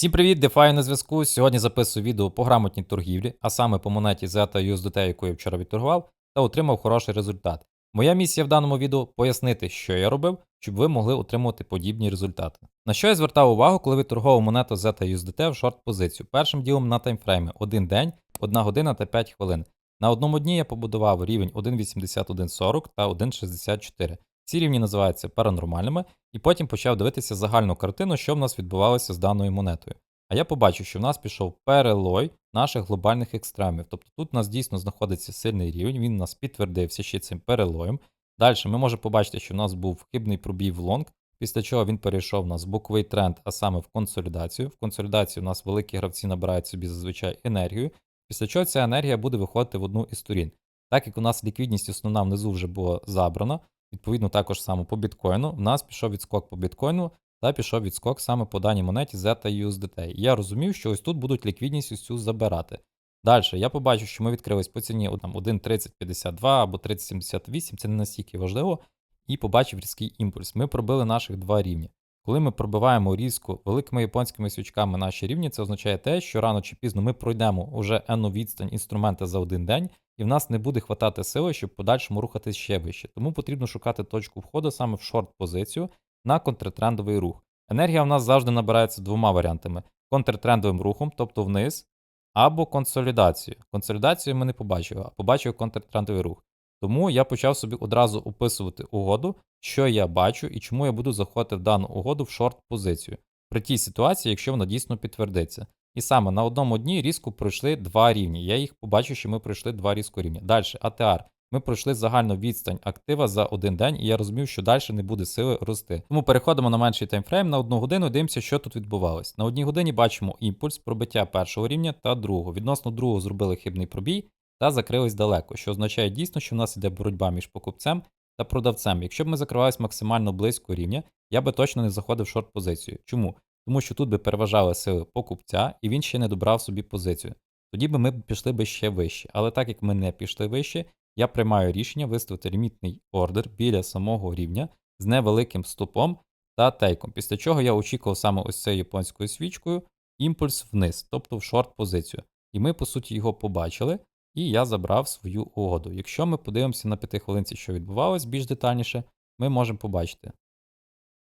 Всім привіт, DeFi на зв'язку. Сьогодні записую відео по грамотній торгівлі, а саме по монеті Zeta USDT, яку я вчора відторгував, та отримав хороший результат. Моя місія в даному відео пояснити, що я робив, щоб ви могли отримувати подібні результати. На що я звертав увагу, коли відторговував монету Zeta USDT в шорт позицію. Першим ділом на таймфрейми 1 день, 1 година та 5 хвилин. На одному дні я побудував рівень 1.8140 та 1.64. Ці рівні називаються паранормальними, і потім почав дивитися загальну картину, що в нас відбувалося з даною монетою. А я побачив, що в нас пішов перелой наших глобальних екстремів. Тобто тут у нас дійсно знаходиться сильний рівень, він у нас підтвердився ще цим перелоєм. Далі ми можемо побачити, що в нас був хибний пробій в лонг, після чого він перейшов у нас в боковий тренд, а саме в консолідацію. В консолідації у нас великі гравці набирають собі зазвичай енергію, після чого ця енергія буде виходити в одну із сторін. Так як у нас ліквідність основна внизу вже була забрана, Відповідно, також саме по біткоїну. В нас пішов відскок по біткоїну та пішов відскок саме по даній монеті Zeta USDT. І я розумів, що ось тут будуть ліквідність ось цю забирати. Далі я побачу, що ми відкрились по ціні 1.3052 або 3078, це не настільки важливо, і побачив різкий імпульс. Ми пробили наших два рівні. Коли ми пробиваємо різко великими японськими свічками наші рівні, це означає те, що рано чи пізно ми пройдемо уже енну відстань інструмента за один день, і в нас не буде хватати сили, щоб подальшому рухатись ще вище. Тому потрібно шукати точку входу саме в шорт-позицію на контртрендовий рух. Енергія в нас завжди набирається двома варіантами: контртрендовим рухом, тобто вниз, або консолідацією. Консолідацію ми не побачили, а побачив контртрендовий рух. Тому я почав собі одразу описувати угоду, що я бачу і чому я буду заходити в дану угоду в шорт-позицію. При тій ситуації, якщо вона дійсно підтвердиться. І саме на одному дні різко пройшли два рівні. Я їх побачив, що ми пройшли два різко рівні. Далі, АТР. Ми пройшли загальну відстань актива за один день, і я розумів, що далі не буде сили рости. Тому переходимо на менший таймфрейм на одну годину дивимося, що тут відбувалось. На одній годині бачимо імпульс, пробиття першого рівня та другого. Відносно другого зробили хибний пробій та закрились далеко, що означає дійсно, що в нас іде боротьба між покупцем та продавцем. Якщо б ми закривались максимально близько рівня, я би точно не заходив в шорт позицію. Чому? Тому що тут би переважали сили покупця, і він ще не добрав собі позицію. Тоді би ми пішли би ще вище. Але так як ми не пішли вище, я приймаю рішення виставити лімітний ордер біля самого рівня з невеликим стопом та тейком. Після чого я очікував саме ось цією японською свічкою імпульс вниз, тобто в шорт позицію. І ми, по суті, його побачили, і я забрав свою угоду. Якщо ми подивимося на 5 хвилинці, що відбувалось більш детальніше, ми можемо побачити.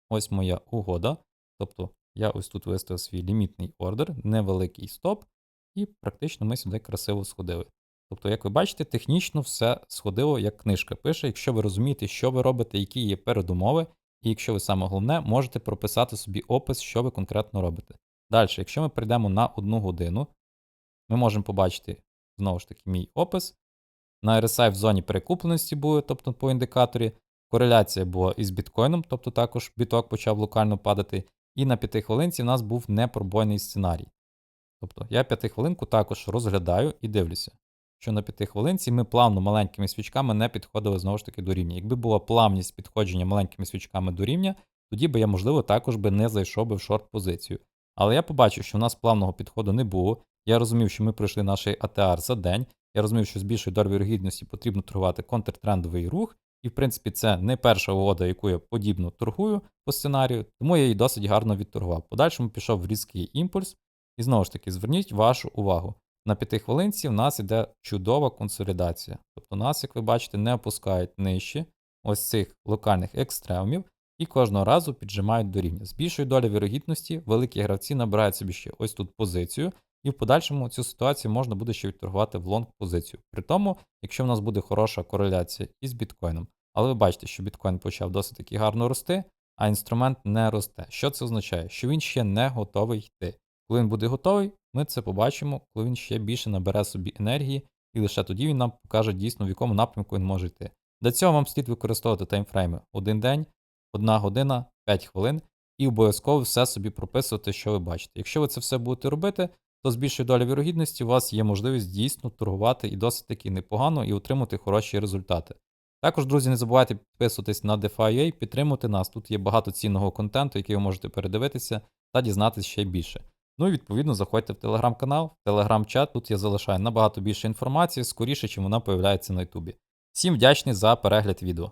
Ось моя угода. Тобто я ось тут виставив свій лімітний ордер, невеликий стоп, і практично ми сюди красиво сходили. Тобто, як ви бачите, технічно все сходило, як книжка пише. Якщо ви розумієте, що ви робите, які є передумови, і якщо ви саме головне, можете прописати собі опис, що ви конкретно робите. Далі, якщо ми прийдемо на одну годину, ми можемо побачити знову ж таки мій опис. На RSI в зоні перекупленості були, тобто по індикаторі. Кореляція була із біткоїном, тобто також біток почав локально падати. І на 5 хвилинці в нас був непробойний сценарій. Тобто я 5 хвилинку також розглядаю і дивлюся, що на 5 хвилинці ми плавно маленькими свічками не підходили знову ж таки до рівня. Якби була плавність підходження маленькими свічками до рівня, тоді би я, можливо, також би не зайшов би в шорт-позицію. Але я побачив, що в нас плавного підходу не було. Я розумів, що ми пройшли наш АТР за день. Я розумів, що з більшою вірогідності потрібно торгувати контртрендовий рух. І, в принципі, це не перша угода, яку я подібно торгую по сценарію, тому я її досить гарно відторгував. Подальшому пішов в різкий імпульс. І знову ж таки, зверніть вашу увагу. На п'яти хвилинці в нас йде чудова консолідація. Тобто нас, як ви бачите, не опускають нижче ось цих локальних екстремів і кожного разу піджимають до рівня. З більшою долею вірогідності великі гравці набирають собі ще ось тут позицію, і в подальшому цю ситуацію можна буде ще відторгувати в лонг позицію. При тому, якщо в нас буде хороша кореляція із біткоїном. Але ви бачите, що біткоін почав досить таки гарно рости, а інструмент не росте. Що це означає? Що він ще не готовий йти. Коли він буде готовий, ми це побачимо, коли він ще більше набере собі енергії, і лише тоді він нам покаже дійсно, в якому напрямку він може йти. Для цього вам слід використовувати таймфрейми один день, одна година, 5 хвилин, і обов'язково все собі прописувати, що ви бачите. Якщо ви це все будете робити, то з більшою долею вірогідності у вас є можливість дійсно торгувати і досить таки непогано і отримати хороші результати. Також, друзі, не забувайте підписуватись на DeFi.ua, підтримувати нас. Тут є багато цінного контенту, який ви можете передивитися та дізнатися ще більше. Ну і відповідно заходьте в телеграм-канал, в телеграм-чат. Тут я залишаю набагато більше інформації, скоріше, чим вона появляється на Ютубі. Всім вдячний за перегляд відео.